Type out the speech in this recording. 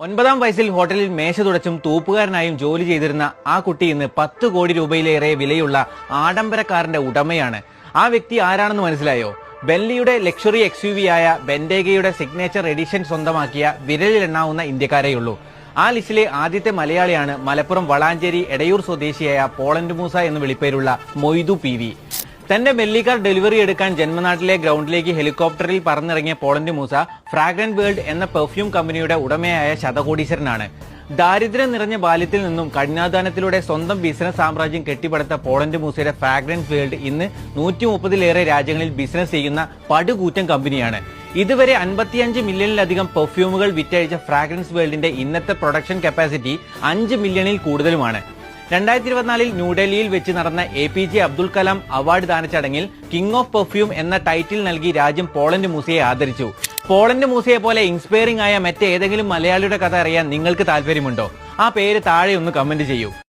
ഒൻപതാം വയസ്സിൽ ഹോട്ടലിൽ മേശ തുടച്ചും തൂപ്പുകാരനായും ജോലി ചെയ്തിരുന്ന ആ കുട്ടി ഇന്ന് പത്ത് കോടി രൂപയിലേറെ വിലയുള്ള ആഡംബരക്കാരന്റെ ഉടമയാണ്. ആ വ്യക്തി ആരാണെന്ന് മനസ്സിലായോ? ബെല്ലിയുടെ ലക്ഷറി എക്സ് യു വി ആയ ബെൻഡേഗയുടെ സിഗ്നേച്ചർ എഡിഷൻ സ്വന്തമാക്കിയ വിരലിലെണ്ണാവുന്ന ഇന്ത്യക്കാരെയുള്ളൂ ആ ലിസ്റ്റിലെ ആദ്യത്തെ മലയാളിയാണ് മലപ്പുറം വളാഞ്ചേരി എടയൂർ സ്വദേശിയായ പോളണ്ട് മൂസ എന്ന് വിളിപ്പേരുള്ള മൊയ്തു പി തന്റെ ബെല്ലിക്കാർ ഡെലിവറി എടുക്കാൻ ജന്മനാട്ടിലെ ഗ്രൗണ്ടിലേക്ക് ഹെലികോപ്റ്ററിൽ പറന്നിറങ്ങിയ പോളണ്ട് മൂസ ഫ്രാഗ്രന്റ് വേൾഡ് എന്ന പെർഫ്യൂം കമ്പനിയുടെ ഉടമയായ ശതകോടീശ്വരനാണ്. ദാരിദ്ര്യം നിറഞ്ഞ ബാല്യത്തിൽ നിന്നും കഠിനാധാനത്തിലൂടെ സ്വന്തം ബിസിനസ് സാമ്രാജ്യം കെട്ടിപ്പടുത്ത പോളണ്ട് മൂസയുടെ ഫ്രാഗ്രൻസ് വേൾഡ് ഇന്ന് നൂറ്റി മുപ്പതിലേറെ രാജ്യങ്ങളിൽ ബിസിനസ് ചെയ്യുന്ന പടുകൂറ്റൻ കമ്പനിയാണ്. ഇതുവരെ അൻപത്തിയഞ്ച് മില്യണിലധികം പെർഫ്യൂമുകൾ വിറ്റഴിച്ച ഫ്രാഗ്രൻസ് വേൾഡിന്റെ ഇന്നത്തെ പ്രൊഡക്ഷൻ കപ്പാസിറ്റി അഞ്ച് മില്യണിൽ കൂടുതലുമാണ്. രണ്ടായിരത്തി ഇരുപത്തിനാലിൽ ന്യൂഡൽഹിയിൽ വെച്ച് നടന്ന A P J Abdul Kalam award ദാന ചടങ്ങിൽ കിങ് ഓഫ് പെർഫ്യൂം എന്ന ടൈറ്റിൽ നൽകി രാജ്യം പോളണ്ട് മൂസയെ ആദരിച്ചു. പോളണ്ട് മൂസയെ പോലെ ഇൻസ്പയറിംഗ് ആയ മറ്റേതെങ്കിലും മലയാളിയുടെ കഥ അറിയാൻ നിങ്ങൾക്ക് താല്പര്യമുണ്ടോ ആ പേര് താഴെ ഒന്ന് കമന്റ് ചെയ്യൂ.